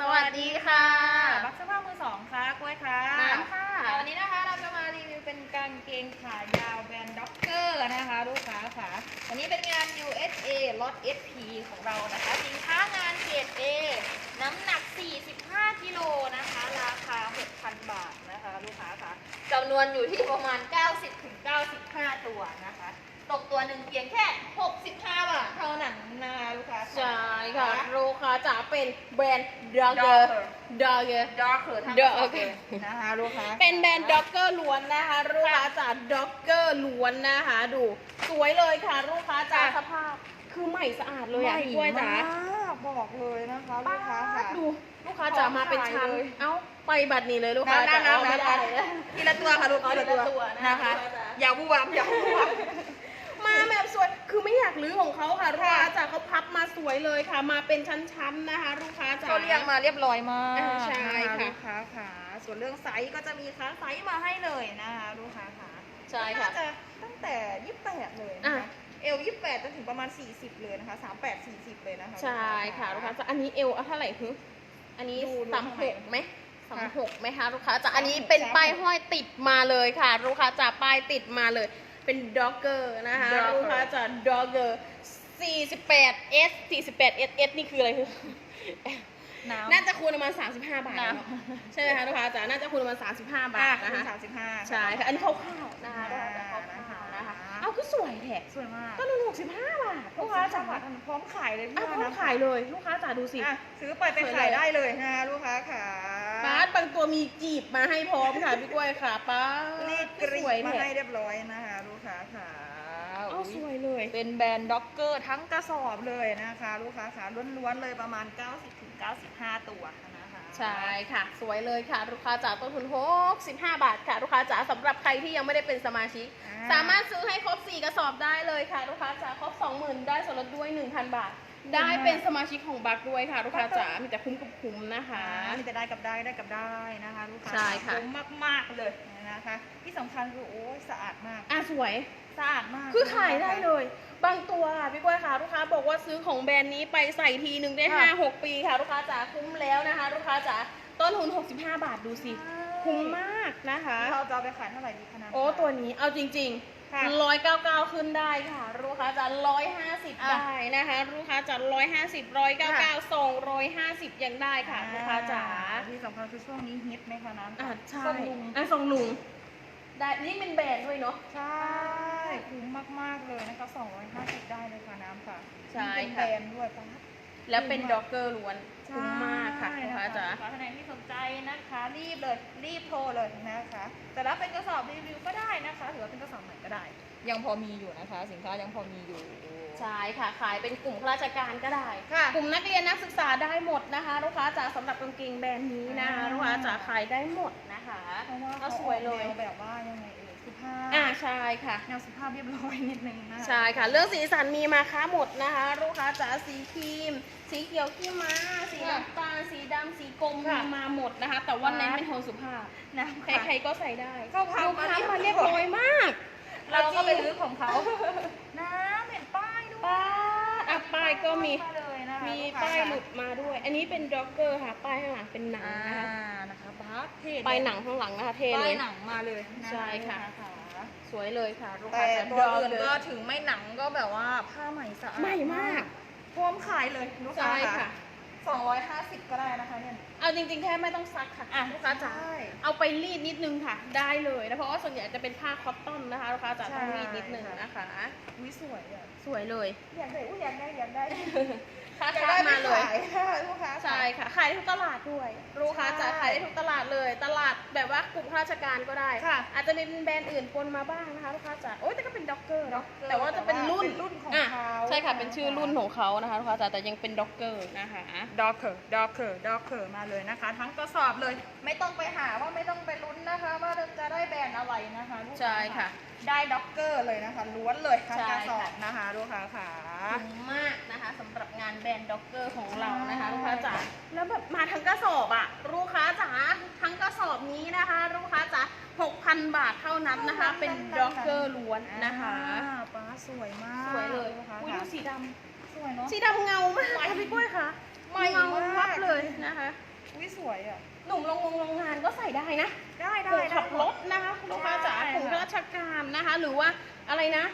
สวัสดีค่ะ บักเสื้อผ้ามือสองค่ะกล้วยค่ะน้ำค่ะ วันนี้นะคะเราจะมารีวิวเป็นกางเกงขายาวแบรนด์ด็อกเกอร์นะคะลูกค้าค่ะ วันนี้เป็นงาน USA ล็อต SP ของเรานะคะ สินค้างานเกรด A น้ำหนัก 45 กิโลนะคะ ราคา 6,000 บาทนะคะ ลูกค้าค่ะจำนวนอยู่ที่ประมาณ 90-95 ตัวนะคะ ตกตัวหนึ่งเพียงแค่ 65 บาทเท่านั้นนะคะลูกค้าใช่ค่ะลูกค้าจะเป็นแบรนด์ดอกเกอ Dogger ร์ดอกเกอร์ดอกเขือทั้ง Dog สองเลยนะคะลูกค้าเป็นแบรนด์ด็อกเกอร์ล้วนนะคะลูกค้าจ๋าด็อกเกอร์ล้วนนะคะดูสวยเลยค่ะลูกค้าจ๋าสภาพคือใหม่สะอาดเลยอะพี่กล้วยจ๋าใหม่มากบอกเลยนะคะลูกค้าค่ะดูลูกค้าจ๋ามาเป็นชั้นขายเลยเอ้าไปบัตรนี้เลยลูกค้าน้ำจ๋าน้ำเอาไม่น้ำได้ทีละตัวค่ะลูกอ๋อทีละตัวทีละตัวนะนะคะลูกค้าจ๋าอย่าบูบามอย่าบูบาม มาแบบสวย คือไม่อยากรื้อของเขาค่ะลูกค้าจ๋าเขาพับมาสวยเลยค่ะ มาเป็นชั้นๆนะคะ ลูกค้าจ๋า เขาเรียงมาเรียบร้อยมากอ่าใช่ค่ะลูกค้าค่ะ ส่วนเรื่องไซส์ก็จะมีค้าไซส์มาให้เลยนะคะลูกค้าค่ะใช่ค่ะ น่าจะตั้งแต่28เลยนะอะ คะเอล28จนถึงประมาณ40เลยนะคะ38 40เลยนะคะ ใช่ค่ะลูกค้าจ๋าอันนี้เอวเท่าไหร่ฮึอันนี้ดูดูสามข้างหในกไหมสามค่ะหกไหมคะลูกค้าจ๋าอันนี้เป็นสามหกป้ายห้อยติดมาเลยค่ะ ลูกค้าจ๋าป้ายติดมาเลย เป็นด็อกเกอร์นะคะ Dogger ลูกค้าจ๋าด็อกเกอร์48 S 48 S S นี่คืออะไรคือน้ำน่าจะคูณประมาณ35 บาทน้ำเนอะใช่ไหมคะลูกค้าจ๋าน่าจะคูณประมาณ35 บาทนะคะสามสิบห้า ใช่ค่ะอันนี้คร่าวๆนะคะลูกค้าจ๋าคร่าวๆนะคะ เอาก็สวยแท้สวยมากต้นทุน65 บาทลูลูกกค้าค้าจัจ๋างหวัดพร้อมขายเลยพี่อะว่าพร้อมนะขายเลยลูกค้าจ๋าดูสิ อะซื้อไปไปสวยเลยขายได้เลยนะคะลูกค้าค่ะ ป้าดบางตัวมีจีบมาให้พร้อมค่ะพี่กล้วยค่ะป้าดรีดกรีสวยดมาแท้ให้เรียบร้อยนะคะ ลูกค้าค่ะเอาสวยเลย เป็นแบรนด์ด็อกเกอร์ทั้งกระสอบเลยนะคะ ลูกค้าค่ะล้วนๆเลยประมาณ 90-95 ตัวนะคะ ใช่ค่ะ สวยเลยค่ะ ลูกค้าจ๋าต้นทุน65 บาทค่ะ ลูกค้าจ๋าสำหรับใครที่ยังไม่ได้เป็นสมาชิก อ่สามารถซื้อให้ครบ 4 กระสอบได้เลยค่ะ ลูกค้าจ๋าครบ 20,000 ได้ส่วนลดด้วย 1,000 บาท ได้เป็นสมาชิกของบักด้วยค่ะ ลูกค้าจ๋ามีแต่คุ้มกับคุ้มนะคะ มีแต่ได้กับได้ได้กับได้นะคะลูกค้าใช่ค่ะ คุ้มมากๆเลยนะคะ ที่สำคัญคือโอ้ยสะอาดมากอะสวย สะอาดมากคือขายได้เลย บางตัวค่ะพี่กล้วยค่ะ ลูกค้าบอกว่า ซื้อของแบรนด์นี้ไปใส่ทีหนึ่งได้ห้าหกปีค่ะ ลูกค้าจ๋าคุ้มแล้วนะคะ ลูกค้าจ๋าต้นทุน65 บาทดูสิ คุ้มมากนะคะ เราจะเอาไปขายเท่าไหร่ดีคะน้ำโอ้ตัวนี้เอาจริงค่ะๆร้อยเก้าเก้าขึ้นได้ค่ะ ลูกค้าจะร้อยห้าสิบอะได้นะคะ ลูกค้าจะร้อยห้าสิบร้อยเก้าเก้าส่งร้อยห้าสิบยังได้ค่ะ ลูกค้าจ๋าที่สำคัญคือช่วงนี้ฮิตไหมคะน้ำอะใช่ส้มลุงอะส่งลุง ได้นี่เป็นแบรนด์ด้วยเนาะ ใช่คุ้มมาก ๆ เลยนะคะ250 ได้เลยค่ะน้ำค่ะใช่เป็นค่ะ แบรนด์ด้วยป้า แล้วเป็นด็อกเกอร์ล้วนคุ้มมากค่ะลูกค้าจ๋าลูกค้าท่านไหนที่สนใจนะคะ รีบเลยรีบโทรเลยนะคะ แต่รับเป็นกระสอบรีวิวก็ได้นะคะหรือว่าเป็นกระสอบใหม่ก็ได้ ยังพอมีอยู่นะคะ สินค้ายังพอมีอยู่ ใช่ค่ะ ขายเป็นกลุ่มข้าราชการก็ได้ ค่ะ กลุ่มนักเรียนนักศึกษาได้หมดนะคะ ลูกค้าจ๋าสำหรับกางเกงแบรนด์นี้นะคะ อ่า ลูกค้าจ๋าขายได้หมด นะคะเพราะว่าก็เขาสวยเลยออกแนแบบว่ายังไงเอ่ยสุภาพอ่าใช่ค่ะแนวสุภาพเรียบร้อยนิดนึงนะคะใช่ค่ะ เรื่องสีสันมีมาค้าหมดนะคะ ลูกค้าจ๋าสีครีม สีเขียวขี้ม้า สีน้ำตาลสีดำสีกรมมีมาหมดนะคะ แต่ว่าเน้นเป็นโทนสุภาพน้ำใค่ะครๆก็ใส่ได้เข้าพับลูกค้ามาเรียบร้อยมาก เราก็ไปรื้อของเขาน้ำเห็นป้ายด้วยป้าอะป้ายก็มีาเลยนะคะมีลูกค้ป้ายหลุดมาด้วย อันนี้เป็นด็อกเกอร์ค่ะ ป้ายข้างหลังเป็นหนังอ่านะคะ นะคะบาร์เทป้ายหนังข้างหลังนะคะเท่เลป้ายยหนังมาเลยนใช่ค่ะลูกาสวยเลยค่ะลูกแต่ค้าจ๋าตัวอื่นดก็อกถึงไม่หนังก็แบบว่าผ้าใหม่สะอาดใหม่มาก พร้อมขายเลยลูกค้าใช่ค่ะ สองร้อยห้าสิบก็ได้นะคะเนี่ย เอาจริงๆแค่ไม่ต้องซักค่ะอะลูกค้าจ๋าใช่เอาไปรีดนิดนึงค่ะ ได้เลยนะเพราะว่าส่วนใหญ่จะเป็นผ้าคอตตอนนะคะลูกค้าจ๋าต้องรีดนิดนึงนะคะอุ้ยสวยอะ สวยเลยอยากได้อุ้ยอยากได้อยากได้ ค่าอยากค้าได้มาเลยไปขายค่ะลูกค้า ใช่ค่ะขายได้ทุกตลาดด้วยลูกค้าจ๋าใช่ขายได้ทุกตลาดเลย ตลาดแบบว่ากลุ่มข้าราชการก็ได้ค่ะ อาจจะมีแบรนด์อื่นปนมาบ้างนะคะลูกค้าจ๋าโอ้ยแต่ก็เป็นด็อกเกอร์ Docker แต่ว่าจะเป็นรุ่นเป็นรุ่นของอะเขาใช่ค่ะเป็นชื่อรุ่นของเขานะคะลูกค้าจ๋าแต่ยังเป็นด็อกเกอร์นะคะดอกเกอร์ดอกเกอร์ดอกเกอร์มาเลยนะคะ ทั้งกระสอบเลย ไม่ต้องไปหาว่าไม่ต้องไปลุ้นนะคะ ว่าจะได้แบรนด์อะไรนะคะลูกาใช่ค่ะ ได้ด็อกเกอร์เลยนะคะ ล้วนเลยทั้งใช่กระสอบค่ะนะคะลูกค้าค่ะคุ้มมากนะคะสำหรับงานแบรนด์ด็อกเกอร์ของเรานะคะใช่ลูกค้าจ๋าแล้วแบบมาทั้งกระสอบอะลูกค้าจ๋าทั้งกระสอบนี้นะคะลูกค้าจ๋า6,000 บาทเท่านั้นนะคะ เป็นด็อกเกอร์ล้วนนะคะอ่าป้าสวยมากสวยเลยนะคะอุ้ยดูสีดสวยเนาะำสีดำเงามากค่ะพี่กล้วยค่ะ ใหม่เงามากวับเลยนะคะอุ้ยสวยอะ หนุ่มลงวงโรงงานก็ใส่ได้นะได้กได้ลุ่มได้ ขับรถนะคะลูกค้าจ๋าใช่ กลุ่มค่ะข้าราชการนะคะ หรือว่าอะไรนะ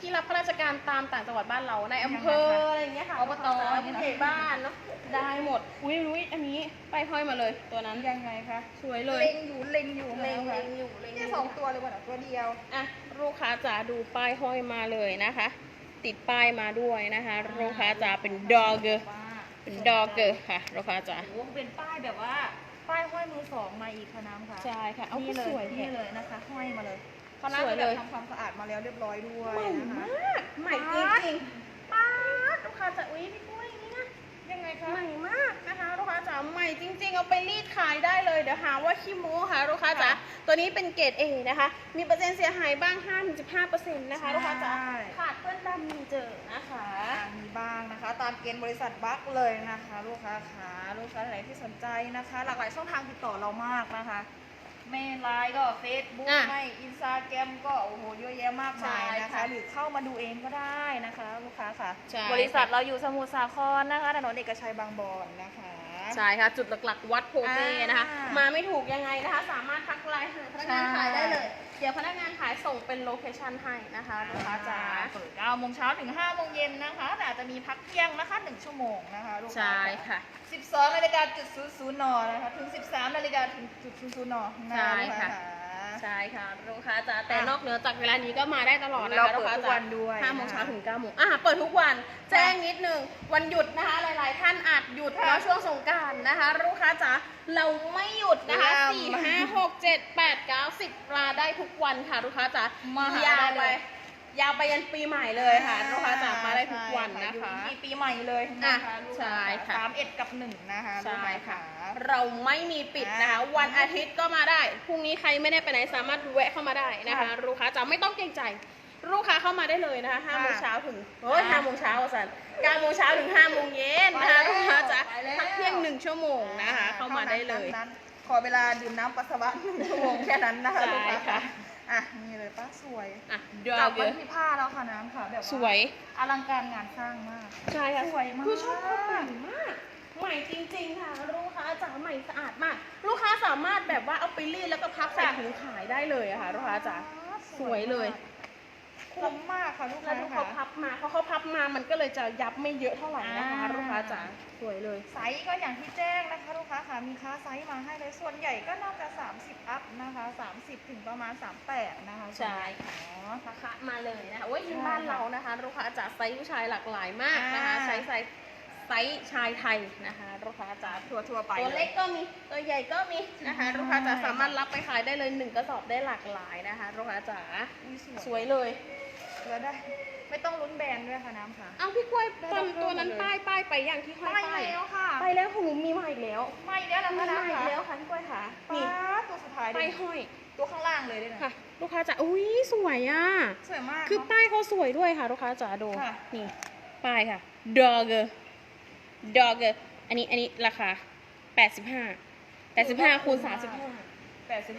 ที่รับข้าราชการตามต่างจังหวัดบ้านเราในอำเภออะไรอย่างเงี้ยค่ะอบตลูกค้าจ๋าผู้ใหญ่บ้านเนาะได้หมดอุ้ยอุ้ยอันนี้ไปห้อยมาเลยตัวนั้นยังไงคะสวยเลย เล็งอยู่เล็งอยู่เล็งนะเล็คะงอยู่เล็งอเนี่ยยู่สองตัวเลยว่ะนะตัวเดียว อะลูกค้าจ๋าดูป้ายห้อยมาเลยนะคะ ติดป้ายมาด้วยนะคะลูกค้าจ๋าเป็นดอเกอร์ว่า เป็นดอเกอร์ค่ะลูกค้าจ๋า โอ้โหเป็นป้ายแบบว่า ป้ายห้อยมือสองมาอีกค่ะน้ำค่ะใช่ค่ะเอานี่เลยสวยนี่แท้เลยนะคะห้อยมาเลยเขาน่าสวยจะเลแบบยทำความสะอาดมาแล้วเรียบร้อยด้วยใหม่นะคะ มาก ใหม่จริงๆป้าดลูกค้าจ๋าอุ้ยพี่ปุ้ยนี่นะยังไงคะใหม่มากนะคะ ลูกค้าจ๋าใหม่จริง ๆ เอาไปรีดขายได้เลยเดี๋ยวหาว่าขี้โม้ค่ะลูกค้าจ๋า ตัวนี้เป็นเกรด A นะคะ มีเปอร์เซ็นต์เสียหายบ้าง 5-15%นะคะลูกค้าจ๋าขาดเปื้อนดำมีเจอนะคะ อ่ามีบ้างนะคะ ตามเกณฑ์บริษัทบัคเลยนะคะ ลูกค้าขาลูกค้าไหนที่สนใจนะคะ หลากหลายช่องทางติดต่อเรามากนะคะไม่ไลน์ก็ Facebook อะไม่อินสตาแกรมก็โอ้โหเยอะแยะมากมายนะใช่คะค่ะหรือเข้ามาดูเองก็ได้นะคะ ลูกค้าค่ะ ใช่ บริษัทเราอยู่สมุทรสาครนะคะถนนเอกชัยบางบอนนะคะ ใช่ค่ะ จุดหลักๆ วัดโพเต้นะคะอ่ามมาไม่ถูกยังไงนะคะ สามารถทักไลน์หาพนักงานใช่ขายได้เลย เดี๋ยวพนักงานขายส่งเป็นโลเคชั่นให้นะคะลูกค้าจ๋าเปิด9โมงเช้าถึง5โมงเย็นนะคะ แต่อาจจะมีพักเที่ยงนะคะ 1 ชั่วโมงนะคะลูกค้าใช่ค่ะ 12นาฬิกาจุด00นนะคะถึง 13นาฬิกาถึงจุด00นนะคะใช่ค่ะลูกา ใช่ค่ะลูกค้าจ๋าแต่อะนอกเหนือจากเวลานี้ก็มาได้ตลอดนะเราคะเปิลูดกค้าทุกจ๋าวันด้วยห้าโมงนะคะเช้าถึงเก้าโมงอะเปิดทุกวันแจ้งนิดนึงวันหยุดนะคะ หลาย ๆ ท่านอาจหยุดค่ะแล้วช่วงสงกรารนะคะ ลูกค้าจ๋าเราไม่หยุดนะคะเยี่ยมสี่ห้าหกเจ็ดแปดเก้าสิบมาได้ทุกวันค่ะลูกค้าจ๋ามาหายาวได้ไปเล ยยาวไปยันปีใหม่เลยค่ะลูกค้าจ๋ามาได้ทุกวันใช่นะคะอยู่ที่ปีใหม่เลยนะคะอะลูกใช่ค่ะ สามเอ็ดกับหนึ่งนะคะใช่ลูกค้าค่ะขาเราไม่มีปิดนะคะอ่าวันอาทิตย์ก็มาได้ พรุ่งนี้ใครไม่ได้ไปไหนสามารถแวะเข้ามาได้นะคะค่ะลูกค้าจะไม่ต้องเกรงใจ ลูกค้าเข้ามาได้เลยนะคะห้าค่ะโมงเช้าถึงเฮ้ยค่ะห้าโมงเช้าสันเก้าโมงเช้าถึงห้าโมงเย็นนะคะไปแล้วลูกค้าจะไปแล้ว พักเที่ยงหนึ่งชั่วโมงนะคะ เข้ามาได้เลยท่นั้นขอเวลาดื่มน้ำปัสสาวะหนึ่งชั่วโมงแค่นั้นนะคะใช่ลูกค้าค่ะ อะนี่เลยป้าสวยอะดกลัอบเกวัอนร์ที่ผ้าแล้วค่ะน้ำค่ะแบบาสวย อลังการงานสร้างมาก ใช่ค่ะสวยมาก คือชอบความใหม่มาก ใหม่จริงๆค่ะลูกค้าจ๋าใหม่สะอาดมาก ลูกค้าสามารถแบบว่าเอาไปรีดแล้วก็พับใส่ถุงขายได้เลยอะค่ะลูกค้าจ๋า สวยเลย คุ้มมากค่ะลูกแล้ค้าวที่เขาค่ะพับมาเขาเขาพับมามันก็เลยจะยับไม่เยอะเท่าไหร่นะคะอ่าลูกค้าจ๋าสวยเลย ไซส์ก็อย่างที่แจ้งนะคะลูกค้าค่ะมีค้าไซส์มาให้เลยส่วนใหญ่ก็น่าจะ 30 อัพนะคะ 30 ถึงประมาณ 38 นะคะใช่อ๋อราคามาเลยนะคะโอ้ยยิ่งใช่บ้านเรานะคะ ลูกค้าจ๋าไซส์ผู้ชายหลากหลายมากนะคะอ่าไซส์ ไซส์ไซส์ชายไทยนะคะลูกค้าจ๋าทัวทัวๆไปตัวเล็กยก็มีตัวใหญ่ก็มีนะคะใช่ลูกค้าจ๋าสามารถรับไปขายได้เลยหนึ่งกระสอบได้หลากหลายนะคะลูกค้าจ๋าอุ๊ยสสวยวยเลยแล้วได้ไม่ต้องลุ้นแบรนด์ด้วยค่ะน้ำค่ะเอาพี่กล้วยได้ตอนได้ตัวนั้นเลยป้ายป้ายไปอย่างที่ห้อยไม่ป้ายแล้วค่ะไปแล้วของหนูมีมาอีกแล้วไม่แล้วเหรอมีคะมาน้ำอีค่ะกแล้วค่ะพี่กล้วยค่ะนี่นี่ตัวสุดท้ายป้ายดิห้อยตัวข้างล่างเลยด้วยนะค่ะ ลูกค้าจ๋าอุ้ยสวยอะสวยมากคือเนะป้ายเขาสวยด้วยค่ะ ลูกค้าจ๋าดูค่ะนี่ป้ายค่ะ dogger dogger อั นนี้อันนี้ราคา85 85คูณ35แปดสิบ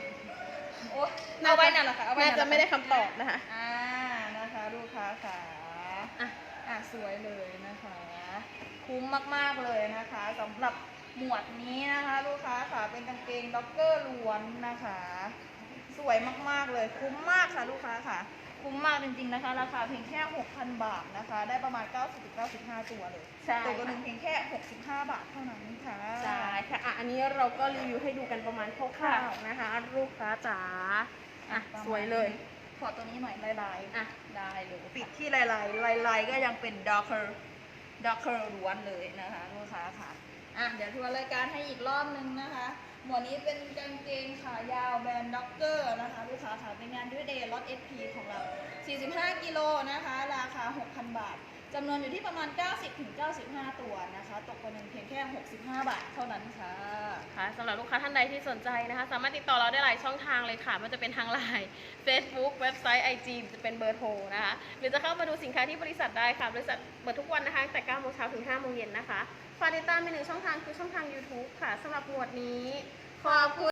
โอ้เอาไว้นั่นแหละค่ะเอาไว้น่านั่นแหจะละไม่ได้คำตอบนะคะ อ่านะคะลูกค้าค่ะอะอะสวยเลยนะคะ คุ้มมากๆเลยนะคะสำหรับหมวดนี้นะคะ ลูกค้าค่ะเป็นกางเกงด็อกเกอร์ล้วนนะคะ สวยมากๆเลยคุ้มมากค่ะลูกค้าค่ะ คุ้มมากจริงๆนะคะ ราคาเพียงแค่ 6,000 บาทนะคะ ได้ประมาณ 90-95 ตัวเลยใช่ ตัวตัวหนึ่งเพียงแค่ 65 บาทเท่านั้นค่ะ ใช่ค่ะอะ อันนี้เราก็รีวิวให้ดูกันประมาณคร่าวๆนะคะ ลูกค้าจ๋าอะประมาณสวยเลย ขอตัวนี้หน่อยลายอะ ได้เลยๆปิดที่ลายๆลายๆก็ยังเป็นด็อกเกอร์ด็อกเกอร์ล้วนเลยนะคะลูกค้าค่ะ อะเดี๋ยวทวนรายการให้อีกรอบนึงนะคะ หมวดนี้เป็นกางเกงขายาวแบรนด์ด็อกเกอร์นะคะลูกค้าค่ะเป็นงานด้วยเดย์ล็อต SP ของเรา 45 กิโลนะคะ ราคา 6,000 บาท จำนวนอยู่ที่ประมาณ 90-95 ตัวนะคะ ตกตัวหนึ่งเพียงแค่ 65 บาทเท่านั้นค่ะ ค่ะสำหรับลูกค้าท่านใดที่สนใจนะคะ สามารถติดต่อเราได้หลายช่องทางเลยค่ะไมันจะเป็นทางไลน์ Facebook เว็บไซต์ IG จะเป็นเบอร์โทรนะคะ หรือจะเข้ามาดูสินค้าที่บริษัทได้ค่ะ บริษัทเปิดทุกวันนะคะตั้งแต่9โมงเช้าถึง5โมงเย็นนะคะฝากติดตามในหนึ่งช่องทางคือช่องทาง YouTube ค่ะสำหรับหมวดนี้ขอบคุณ